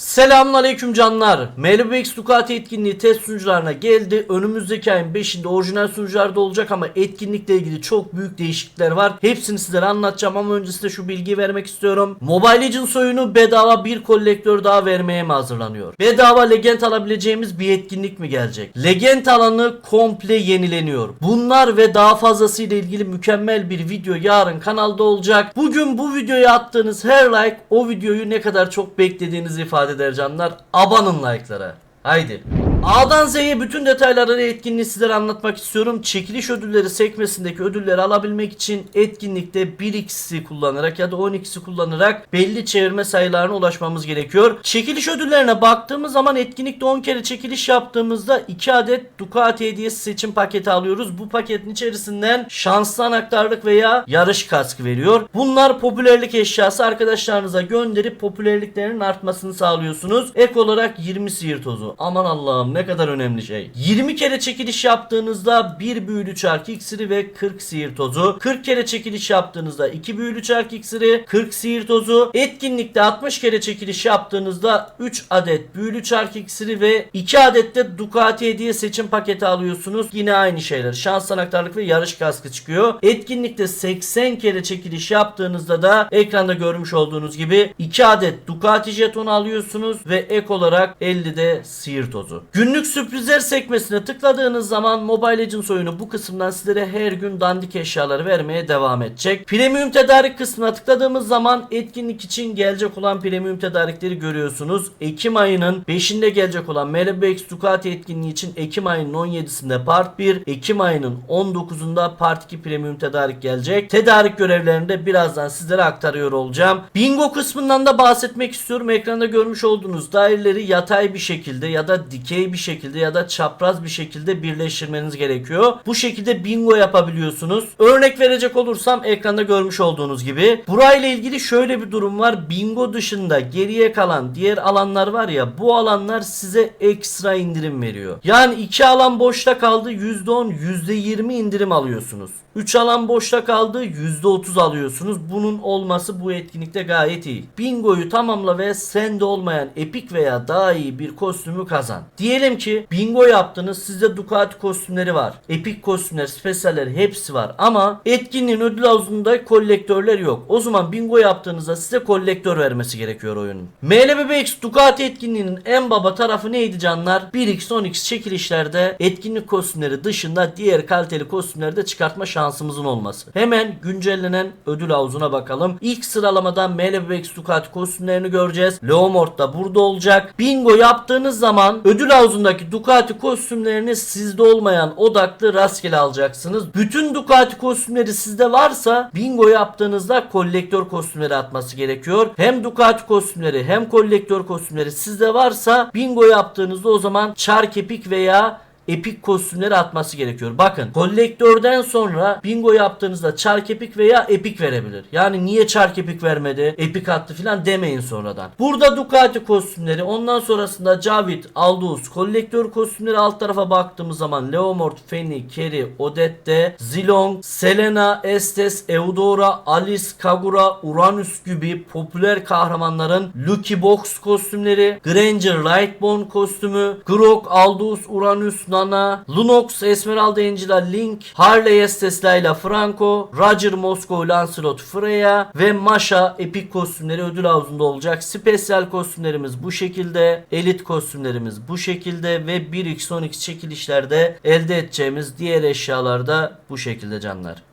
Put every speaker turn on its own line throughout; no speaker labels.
Selamünaleyküm canlar. MLBX Ducati etkinliği test sunucularına geldi. Önümüzdeki ayın 5'inde orijinal sunucularda olacak ama etkinlikle ilgili çok büyük değişiklikler var. Hepsini sizlere anlatacağım ama öncesinde şu bilgiyi vermek istiyorum. Mobile Legends oyunu bedava bir kolektör daha vermeye mi hazırlanıyor? Bedava legend alabileceğimiz bir etkinlik mi gelecek? Legend alanı komple yenileniyor. Bunlar ve daha fazlasıyla ilgili mükemmel bir video yarın kanalda olacak. Bugün bu videoya attığınız her like o videoyu ne kadar çok beklediğinizi ifade eder canlar. Abanın like'lara. Haydi. A'dan Z'ye bütün detayları ve etkinliği sizlere anlatmak istiyorum. Çekiliş ödülleri sekmesindeki ödülleri alabilmek için etkinlikte 1x'i kullanarak ya da 10x'i kullanarak belli çevirme sayılarına ulaşmamız gerekiyor. Çekiliş ödüllerine baktığımız zaman etkinlikte 10 kere çekiliş yaptığımızda 2 adet Ducati hediyesi seçim paketi alıyoruz. Bu paketin içerisinden şanslı anahtarlık veya yarış kaskı veriyor. Bunlar popülerlik eşyası arkadaşlarınıza gönderip popülerliklerinin artmasını sağlıyorsunuz. Ek olarak 20 sihir tozu. Aman Allah'ım ne kadar önemli şey. 20 kere çekiliş yaptığınızda 1 büyülü çark iksiri ve 40 sihir tozu. 40 kere çekiliş yaptığınızda 2 büyülü çark iksiri, 40 sihir tozu. Etkinlikte 60 kere çekiliş yaptığınızda 3 adet büyülü çark iksiri ve 2 adet de Ducati hediye seçim paketi alıyorsunuz. Yine aynı şeyler. Şans anahtarlık ve yarış kaskı çıkıyor. Etkinlikte 80 kere çekiliş yaptığınızda da ekranda görmüş olduğunuz gibi 2 adet Ducati jetonu alıyorsunuz ve ek olarak 50 de sihir tozu. Günlük sürprizler sekmesine tıkladığınız zaman Mobile Legends oyunu bu kısımdan sizlere her gün dandik eşyaları vermeye devam edecek. Premium tedarik kısmına tıkladığımız zaman etkinlik için gelecek olan premium tedarikleri görüyorsunuz. Ekim ayının 5'inde gelecek olan MLBX Ducati etkinliği için Ekim ayının 17'sinde part 1, Ekim ayının 19'unda part 2 premium tedarik gelecek. Tedarik görevlerini de birazdan sizlere aktarıyor olacağım. Bingo kısmından da bahsetmek istiyorum. Ekranda görmüş olduğunuz daireleri yatay bir şekilde ya da dikey bir şekilde ya da çapraz bir şekilde birleştirmeniz gerekiyor. Bu şekilde bingo yapabiliyorsunuz. Örnek verecek olursam ekranda görmüş olduğunuz gibi. Burayla ilgili şöyle bir durum var. Bingo dışında geriye kalan diğer alanlar var ya bu alanlar size ekstra indirim veriyor. Yani iki alan boşta kaldı %10 %20 indirim alıyorsunuz. 3 alan boşta kaldı %30 alıyorsunuz. Bunun olması bu etkinlikte gayet iyi. Bingo'yu tamamla ve sende olmayan epik veya daha iyi bir kostümü kazan. Diyelim ki bingo yaptınız sizde Ducati kostümleri var. Epik kostümler, spesyaller hepsi var ama etkinliğin ödül havuzunda kolektörler yok. O zaman bingo yaptığınızda size kolektör vermesi gerekiyor oyunun. MLBBX Ducati etkinliğinin en baba tarafı neydi canlar? 1x 10x çekilişlerde etkinlik kostümleri dışında diğer kaliteli kostümleri de çıkartma şansımızın olması. Hemen güncellenen ödül havuzuna bakalım. İlk sıralamada MLBX Ducati kostümlerini göreceğiz. Leomord da burada olacak. Bingo yaptığınız zaman ödül havuzundaki Ducati kostümlerini sizde olmayan odaklı rastgele alacaksınız. Bütün Ducati kostümleri sizde varsa bingo yaptığınızda kolektör kostümleri atması gerekiyor. Hem Ducati kostümleri hem kolektör kostümleri sizde varsa bingo yaptığınızda o zaman çark epik veya epik kostümleri atması gerekiyor. Bakın kolektörden sonra bingo yaptığınızda çark epik veya epik verebilir. Yani niye çark epik vermedi epik attı filan demeyin sonradan. Burada Ducati kostümleri ondan sonrasında Cavit, Aldous kolektör kostümleri alt tarafa baktığımız zaman Leomord, Feni, Kerry, Odette, Zilong, Selena, Estes, Eudora, Alice, Kagura, Uranus gibi popüler kahramanların Lucky Box kostümleri, Granger, Lightbone kostümü, Grok, Aldous, Uranus, Nana, Lunox, Esmeralda Angela, Link, Harley Estes, Layla Franco, Roger Moscow, Lancelot, Freya ve Masha epik kostümleri ödül havuzunda olacak. Spesyal kostümlerimiz bu şekilde, elit kostümlerimiz bu şekilde ve 1x 10x çekilişlerde elde edeceğimiz diğer eşyalar da bu şekilde canlar.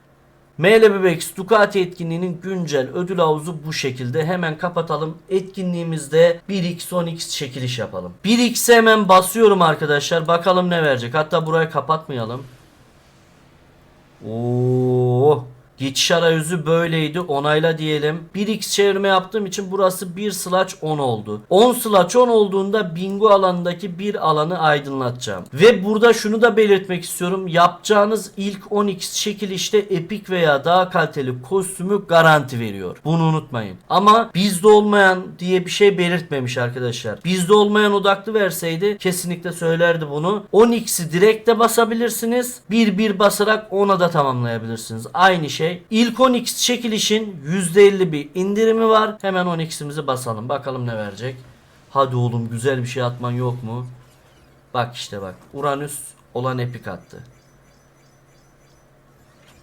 MLBX Ducati etkinliğinin güncel ödül havuzu bu şekilde. Hemen kapatalım. Etkinliğimizde 1x 10x çekiliş yapalım. 1x'e hemen basıyorum arkadaşlar. Bakalım ne verecek. Hatta burayı kapatmayalım. Oo. Geçiş arayüzü böyleydi. Onayla diyelim. 1x çevirme yaptığım için burası 1 slash 10 oldu. 10 slash 10 olduğunda bingo alanındaki bir alanı aydınlatacağım. Ve burada şunu da belirtmek istiyorum. Yapacağınız ilk 10x çekilişte epik veya daha kaliteli kostümü garanti veriyor. Bunu unutmayın. Ama bizde olmayan diye bir şey belirtmemiş arkadaşlar. Bizde olmayan odaklı verseydi kesinlikle söylerdi bunu. 10x'i direkte basabilirsiniz. 1-1 basarak 10'a da tamamlayabilirsiniz. Aynı şey. İlk 10x çekilişin %50 bir indirimi var. Hemen 10x'imizi basalım. Bakalım ne verecek. Hadi oğlum güzel bir şey atman yok mu? Bak işte bak. Uranüs olan epik attı.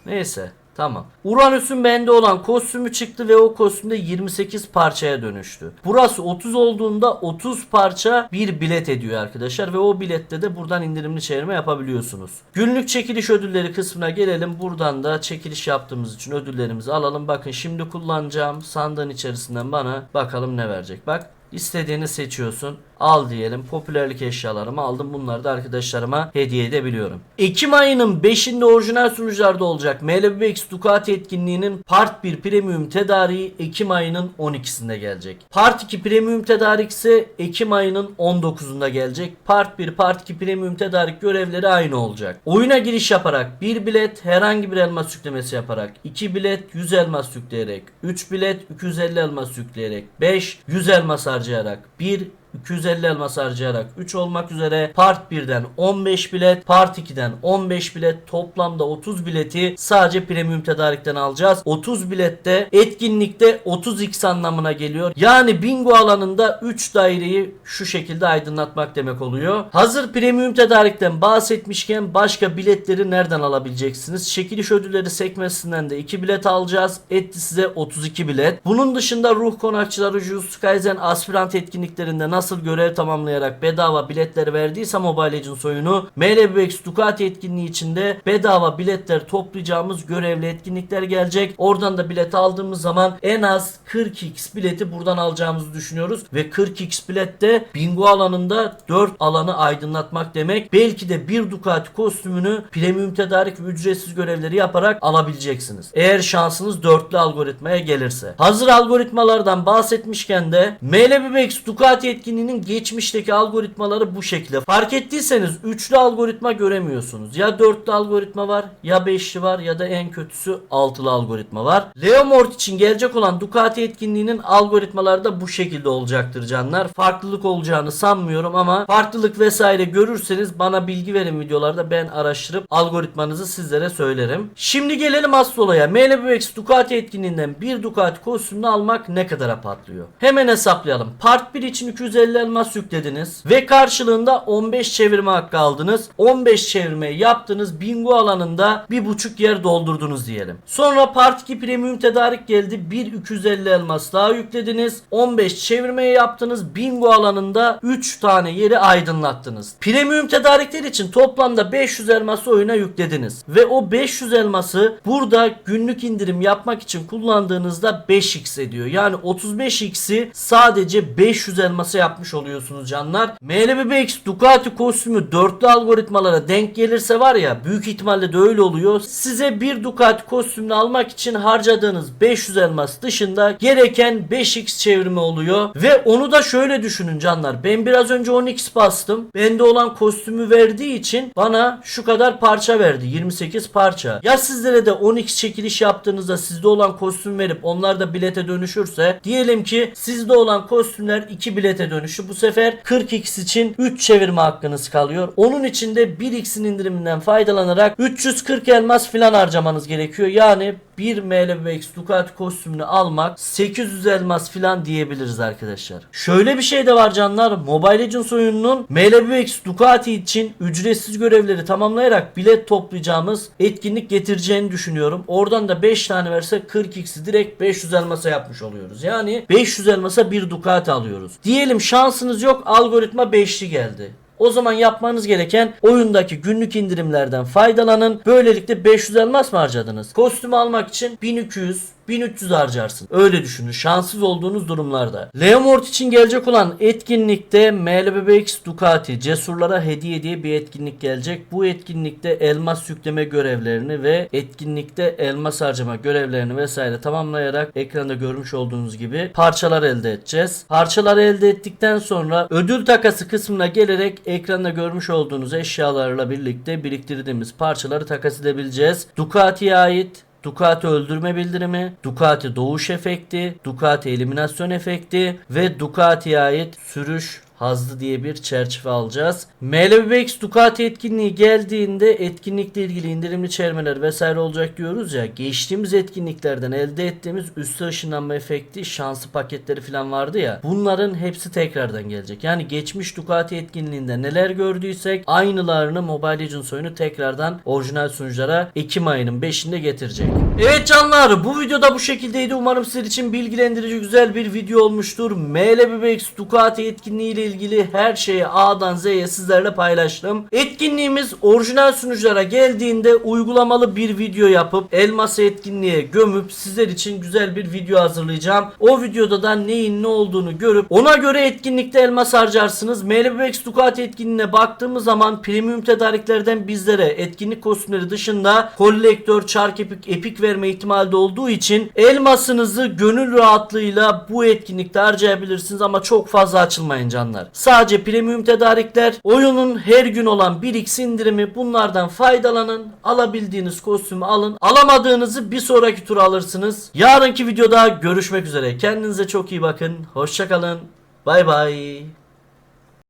Neyse tamam. Uranüs'ün bende olan kostümü çıktı ve o kostümde 28 parçaya dönüştü. Burası 30 olduğunda 30 parça bir bilet ediyor arkadaşlar ve o bilette de buradan indirimli çevirme yapabiliyorsunuz. Günlük çekiliş ödülleri kısmına gelelim. Buradan da çekiliş yaptığımız için ödüllerimizi alalım. Bakın şimdi kullanacağım sandığın içerisinden bana bakalım ne verecek. Bak İstediğini seçiyorsun. Al diyelim. Popülerlik eşyalarımı aldım. Bunları da arkadaşlarıma hediye edebiliyorum. Ekim ayının 5'inde orijinal sunucularda olacak MLBX Ducati etkinliğinin Part 1 Premium tedariği Ekim ayının 12'sinde gelecek. Part 2 Premium tedarik ise Ekim ayının 19'unda gelecek. Part 1, Part 2 Premium tedarik görevleri aynı olacak. Oyuna giriş yaparak 1 bilet herhangi bir elmas yüklemesi yaparak 2 bilet 100 elmas yükleyerek 3 bilet 250 elmas yükleyerek 5 100 elmas harcayarak 1 250 elmas harcayarak 3 olmak üzere Part 1'den 15 bilet, Part 2'den 15 bilet toplamda 30 bileti sadece premium tedarikten alacağız. 30 bilette etkinlikte 30x anlamına geliyor. Yani bingo alanında 3 daireyi şu şekilde aydınlatmak demek oluyor. Hazır premium tedarikten bahsetmişken başka biletleri nereden alabileceksiniz? Çekiliş ödülleri sekmesinden de 2 bilet alacağız. Etti size 32 bilet. Bunun dışında ruh konakçıları, Jujutsu Kaisen aspirant etkinliklerinde nasıl görev tamamlayarak bedava biletleri verdiyse Mobile Legends oyunu MLBX Ducati etkinliği içinde bedava biletler toplayacağımız görevli etkinlikler gelecek. Oradan da bilet aldığımız zaman en az 40x bileti buradan alacağımızı düşünüyoruz ve 40x bilette bingo alanında 4 alanı aydınlatmak demek. Belki de bir Ducati kostümünü premium tedarik ve ücretsiz görevleri yaparak alabileceksiniz. Eğer şansınız dörtlü algoritmaya gelirse. Hazır algoritmalardan bahsetmişken de MLBX Ducati etkinliğinin geçmişteki algoritmaları bu şekilde. Fark ettiyseniz üçlü algoritma göremiyorsunuz. Ya dörtlü algoritma var ya beşli var ya da en kötüsü altılı algoritma var. Leomort için gelecek olan Ducati etkinliğinin algoritmaları da bu şekilde olacaktır canlar. Farklılık olacağını sanmıyorum ama farklılık vesaire görürseniz bana bilgi verin videolarda ben araştırıp algoritmanızı sizlere söylerim. Şimdi gelelim asıl olaya. MLBX Ducati etkinliğinden bir Ducati kostümünü almak ne kadara patlıyor? Hemen hesaplayalım. Part 1 için 250 elmas yüklediniz ve karşılığında 15 çevirme hakkı aldınız. 15 çevirme yaptınız. Bingo alanında bir buçuk yer doldurdunuz diyelim. Sonra Part 2 premium tedarik geldi. 1 250 elmas daha yüklediniz. 15 çevirmeye yaptınız. Bingo alanında 3 tane yeri aydınlattınız. Premium tedarikler için toplamda 500 elması oyuna yüklediniz. Ve o 500 elması burada günlük indirim yapmak için kullandığınızda 5x ediyor. Yani 35x'i sadece 500 elmasa yapmış oluyorsunuz canlar. MLBX Ducati kostümü dörtlü algoritmalara denk gelirse var ya büyük ihtimalle de öyle oluyor. Size bir Ducati kostümünü almak için harcadığınız 500 elmas dışında gereken 5x çevirme oluyor. Ve onu da şöyle düşünün canlar. Ben biraz önce 10x bastım. Bende olan kostümü verdiği için bana şu kadar parça verdi. 28 parça. Ya sizlere de 10x çekiliş yaptığınızda sizde olan kostüm verip onlar da bilete dönüşürse diyelim ki sizde olan kostümler 2 bilete dönüşü. Bu sefer 40x için 3 çevirme hakkınız kalıyor. Onun için de 1x'in indiriminden faydalanarak 340 elmas filan harcamanız gerekiyor. Yani bir MLBX Ducati kostümünü almak 800 elmas filan diyebiliriz arkadaşlar. Şöyle bir şey de var canlar. Mobile Legends oyununun MLBX Ducati için ücretsiz görevleri tamamlayarak bilet toplayacağımız etkinlik getireceğini düşünüyorum. Oradan da 5 tane verse 40x'i direkt 500 elmasa yapmış oluyoruz. Yani 500 elmasa bir Ducati alıyoruz. Diyelim şansınız yok algoritma 5'li geldi. O zaman yapmanız gereken oyundaki günlük indirimlerden faydalanın. Böylelikle 500 elmas mı harcadınız? Kostümü almak için 1200 1300 harcarsın. Öyle düşünün. Şanssız olduğunuz durumlarda. Leomort için gelecek olan etkinlikte MLBX Ducati cesurlara hediye diye bir etkinlik gelecek. Bu etkinlikte elmas yükleme görevlerini ve etkinlikte elmas harcama görevlerini vesaire tamamlayarak ekranda görmüş olduğunuz gibi parçalar elde edeceğiz. Parçaları elde ettikten sonra ödül takası kısmına gelerek ekranda görmüş olduğunuz eşyalarla birlikte biriktirdiğimiz parçaları takas edebileceğiz. Ducati'ye ait Ducati öldürme bildirimi, Ducati doğuş efekti, Ducati eliminasyon efekti ve Ducati'ye ait sürüş Hazlı diye bir çerçeve alacağız. MLBX Ducati etkinliği geldiğinde etkinlikle ilgili indirimli çermeler vesaire olacak diyoruz ya. Geçtiğimiz etkinliklerden elde ettiğimiz üstü ışınlanma efekti, şanslı paketleri falan vardı ya. Bunların hepsi tekrardan gelecek. Yani geçmiş Ducati etkinliğinde neler gördüysek aynılarını Mobile Legends oyunu tekrardan orijinal sunuculara Ekim ayının 5'inde getirecek. Evet canlar bu videoda bu şekildeydi. Umarım sizler için bilgilendirici güzel bir video olmuştur. MLBX Ducati etkinliği ile ilgili her şeyi A'dan Z'ye sizlerle paylaştım. Etkinliğimiz orijinal sunuculara geldiğinde uygulamalı bir video yapıp elması etkinliğe gömüp sizler için güzel bir video hazırlayacağım. O videoda da neyin ne olduğunu görüp ona göre etkinlikte elmas harcarsınız. MLBX Ducati etkinliğine baktığımız zaman premium tedariklerden bizlere etkinlik kostümleri dışında kolektör, çark epik, epik verme ihtimali olduğu için elmasınızı gönül rahatlığıyla bu etkinlikte harcayabilirsiniz ama çok fazla açılmayın canlar. Sadece premium tedarikler, oyunun her gün olan 1x indirimi bunlardan faydalanın. Alabildiğiniz kostümü alın. Alamadığınızı bir sonraki tur alırsınız. Yarınki videoda görüşmek üzere. Kendinize çok iyi bakın. Hoşçakalın. Bay bay.